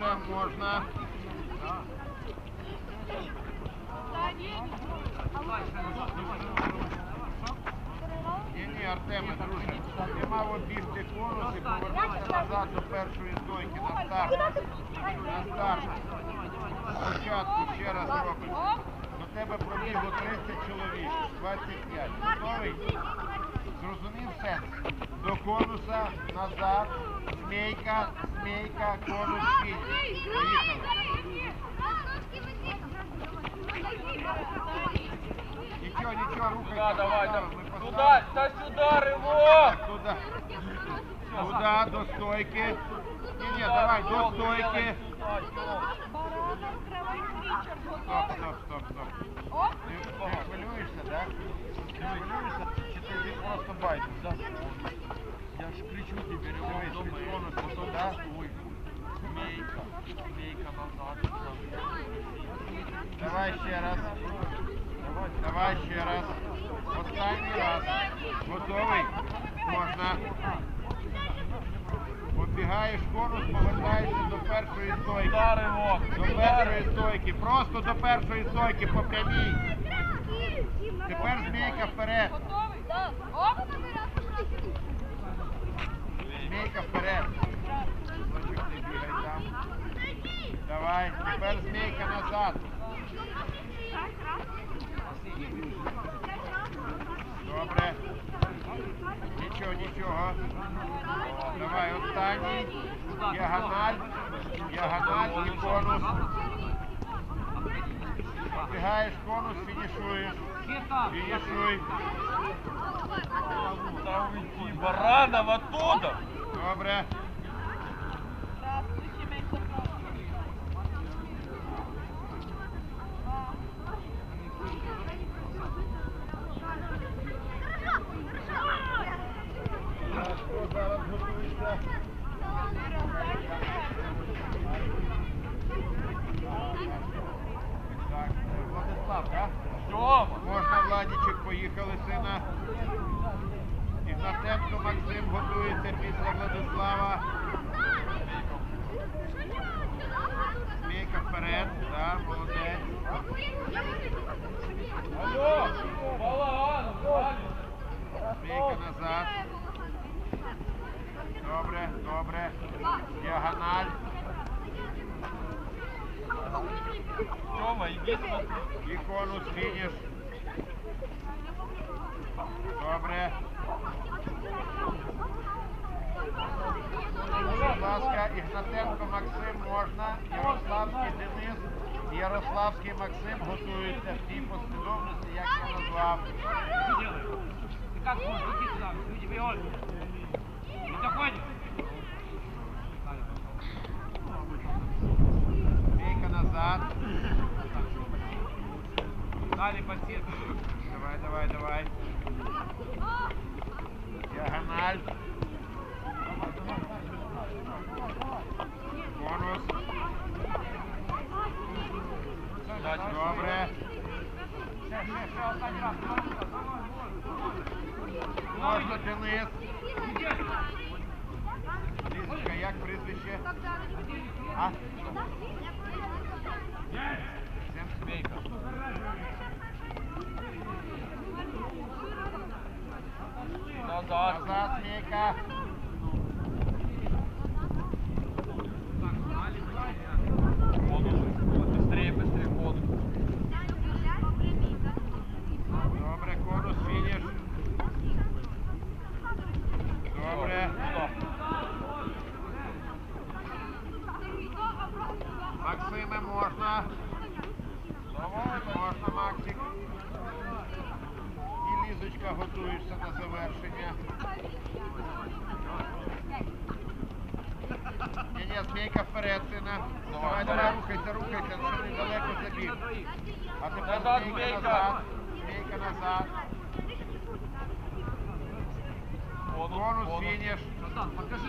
Артем, можна. Ні, ні, Артеме, друже, мав обігти конус і повернутися назад до першої стойки. На старт. На старт. Спочатку ще раз робиш. До тебе пробігло 30 чоловік. 25. Готовий? Зрозумів сенс? До конуса, назад, змійка, змійка, конус, кінь. Нічого, нічого, рухайся. Туда, давай, давай. Туда, та сюда, ривок! Туда. Туда, до стойки. Ні, ні, давай, до стойки. Стоп, стоп, стоп, стоп. Ти, ти хвилюєшся, так? Ти хвилюєшся, чи ти він просто байдеш? Я ж кричу тебе, Дивись, від конусу туди. Змейка, змейка назад. Давай ще раз. Давай ще раз. Останній раз. Готовий? Можна. Оббігаєш конус, повертаєшся до першої стойки. До першої стойки. Просто до першої стойки по прямій. Тепер змійка вперед. Змійка вперед. Значок бігай там. Давай, тепер змійка назад. Добре. Нічого, нічого. Давай, останній. Діагональ. Діагональ і конус. Оббігаєш конус, фінішуєш. Фінішуй. Баранов оттуда! Добре. Можна, Владічик, поїхали, сина. Ігнатенко Максим готується після Владислава. Змійка вперед, так, молодець. Змійка назад. Добре, добре. Діагональ. Смотри. І конус фініш. Добре. Будь ласка, Ігнатенко Максим можна. Ярославський Денис. Ярославський Максим готуються в тій послідовності, як я назвав. Как. Бійка назад. Дали по сетке. Давай, давай, як прізвище? А? Змейка. Назад. Назад, Мійка. Воду. Быстрее, быстрее, воду. Добре, конус, фініш. Добре. Туда. Максиме, можна. Давай, Можна, І готуєшся на завершення. Ні, ні, змійка вперед, сина. Давай, давай, рухайся, рухайся, ще недалеко забіг. А тепер змійка назад. Змійка назад. Бонус фініш.